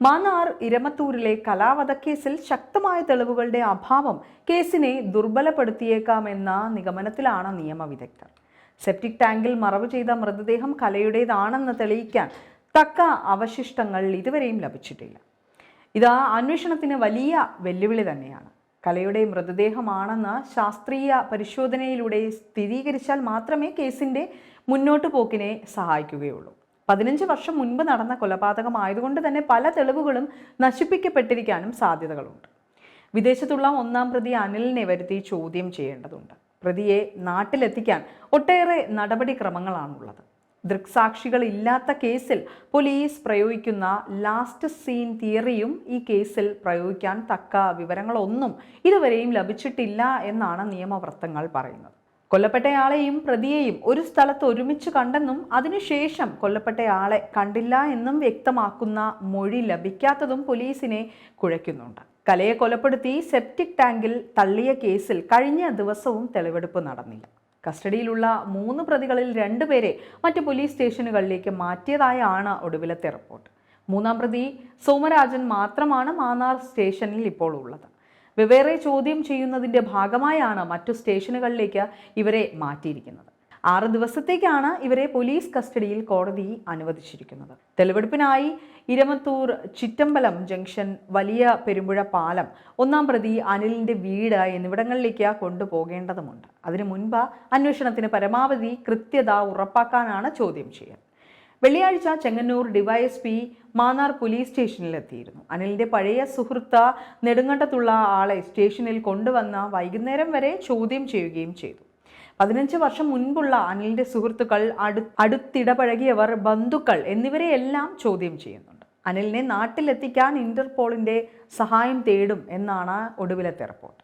മാന്നാർ ഇരമത്തൂരിലെ കലാവധക്കേസിൽ ശക്തമായ തെളിവുകളുടെ അഭാവം കേസിനെ ദുർബലപ്പെടുത്തിയേക്കാമെന്ന നിഗമനത്തിലാണ് നിയമവിദഗ്ധർ. സെപ്റ്റിക് ടാങ്കിൽ മറവ് ചെയ്ത മൃതദേഹം കലയുടേതാണെന്ന് തെളിയിക്കാൻ തക്ക അവശിഷ്ടങ്ങൾ ഇതുവരെയും ലഭിച്ചിട്ടില്ല. ഇത് അന്വേഷണത്തിന് വലിയ വെല്ലുവിളി തന്നെയാണ്. കലയുടെ മൃതദേഹമാണെന്ന് ശാസ്ത്രീയ പരിശോധനയിലൂടെ സ്ഥിരീകരിച്ചാൽ മാത്രമേ കേസിന്റെ മുന്നോട്ടു പോക്കിനെ സഹായിക്കുകയുള്ളൂ. പതിനഞ്ച് വർഷം മുൻപ് നടന്ന കൊലപാതകം ആയതുകൊണ്ട് തന്നെ പല തെളിവുകളും നശിപ്പിക്കപ്പെട്ടിരിക്കാനും സാധ്യതകളുണ്ട്. വിദേശത്തുള്ള ഒന്നാം പ്രതി അനിലിനെ വരുത്തി ചോദ്യം ചെയ്യേണ്ടതുണ്ട്. പ്രതിയെ നാട്ടിലെത്തിക്കാൻ ഒട്ടേറെ നടപടിക്രമങ്ങളാണുള്ളത്. ദൃക്സാക്ഷികൾ ഇല്ലാത്ത കേസിൽ പോലീസ് പ്രയോഗിക്കുന്ന ലാസ്റ്റ് സീൻ തിയറിയും ഈ കേസിൽ പ്രയോഗിക്കാൻ തക്ക വിവരങ്ങളൊന്നും ഇതുവരെയും ലഭിച്ചിട്ടില്ല എന്നാണ് നിയമവൃത്തങ്ങൾ പറയുന്നത്. കൊല്ലപ്പെട്ടയാളെയും പ്രതിയെയും ഒരു സ്ഥലത്ത് ഒരുമിച്ച് കണ്ടെന്നും അതിനുശേഷം കൊല്ലപ്പെട്ടയാളെ കണ്ടില്ല എന്നും വ്യക്തമാക്കുന്ന മൊഴി ലഭിക്കാത്തതും പോലീസിനെ കുഴയ്ക്കുന്നുണ്ട്. കലയെ കൊലപ്പെടുത്തി സെപ്റ്റിക് ടാങ്കിൽ തള്ളിയ കേസിൽ കഴിഞ്ഞ ദിവസവും തെളിവെടുപ്പ് നടന്നില്ല. കസ്റ്റഡിയിലുള്ള മൂന്ന് പ്രതികളിൽ രണ്ടുപേരെ മറ്റ് പോലീസ് സ്റ്റേഷനുകളിലേക്ക് മാറ്റിയതായാണ് ഒടുവിലത്തെ റിപ്പോർട്ട്. മൂന്നാം പ്രതി സോമരാജൻ മാത്രമാണ് മാന്നാർ സ്റ്റേഷനിൽ ഇപ്പോൾ ഉള്ളത്. വെവ്വേറെ ചോദ്യം ചെയ്യുന്നതിന്റെ ഭാഗമായാണ് മറ്റു സ്റ്റേഷനുകളിലേക്ക് ഇവരെ മാറ്റിയിരിക്കുന്നത്. ആറ് ദിവസത്തേക്കാണ് ഇവരെ പോലീസ് കസ്റ്റഡിയിൽ കോടതി അനുവദിച്ചിരിക്കുന്നത്. തെളിവെടുപ്പിനായി ഇരമത്തൂർ ചിറ്റമ്പലം ജംഗ്ഷൻ വലിയ പെരുമ്പുഴ പാലം ഒന്നാം പ്രതി അനിലിന്റെ വീട് എന്നിവിടങ്ങളിലേക്ക് കൊണ്ടുപോകേണ്ടതുണ്ട് അതിനു മുൻപ് അന്വേഷണത്തിന് പരമാവധി കൃത്യത ഉറപ്പാക്കാനാണ് ചോദ്യം ചെയ്യൽ വെള്ളിയാഴ്ച ചെങ്ങന്നൂർ ഡിവൈഎസ്പി മാന്നാർ പോലീസ് സ്റ്റേഷനിലെത്തിയിരുന്നു. അനിലിന്റെ പഴയ സുഹൃത്ത നെടുങ്കണ്ടത്തുള്ള ആളെ സ്റ്റേഷനിൽ കൊണ്ടുവന്ന വൈകുന്നേരം വരെ ചോദ്യം ചെയ്യുകയും ചെയ്തു. പതിനഞ്ച് വർഷം മുൻപുള്ള അനിലിന്റെ സുഹൃത്തുക്കൾ അടു അടുത്തിടപഴകിയവർ ബന്ധുക്കൾ എന്നിവരെയെല്ലാം ചോദ്യം ചെയ്യുന്നുണ്ട്. അനിലിനെ നാട്ടിലെത്തിക്കാൻ ഇന്റർപോളിന്റെ സഹായം തേടും എന്നാണ് ഒടുവിലത്തെ റിപ്പോർട്ട്.